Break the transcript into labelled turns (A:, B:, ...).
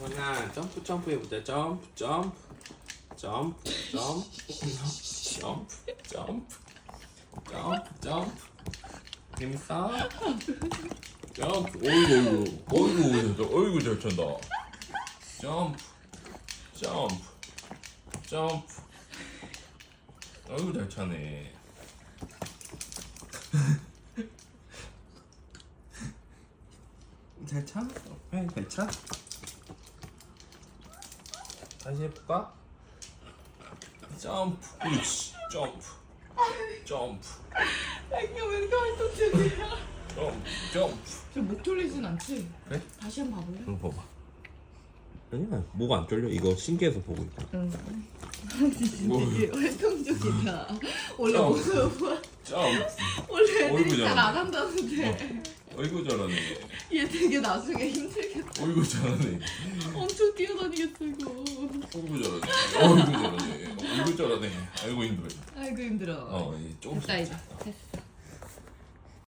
A: 하나 점프 점프 해보자. 점프 점프. 점프 점프. 점프 점프. 점프 점프. 재밌어? 점프. 어이구 어이구. 어이구 어이구 잘 찬다. 점프 점프. 점프. 어이구 잘 차네. 잘 차? 네, 잘 차? 다시 해볼까? 점프 그렇지 점프 점프
B: 애기가 왜 이렇게 활동적이야?
A: 점프 점프
B: 저목 졸리진 않지?
A: 그래?
B: 다시 한번 봐볼래?
A: 이거 봐봐 아니야 목안 졸려 이거 신기해서 보고 있다
B: 응.
A: 뭐.
B: 되게 활동적이다. 원래
A: 어.
B: 뭐
A: 점프
B: 원래 애들이 잘. 안 한다는데
A: 어이구 잘하네
B: 얘 되게 나중에 힘들겠다.
A: 어이구 잘하네
B: 엄청 뛰어다니겠어 이거.
A: 어이구 잘하네 어이구 잘하네 어이구 잘하네 아이고 힘들어
B: 아이고 힘들어.
A: 어 조금씩
B: 됐다 이제. 됐어.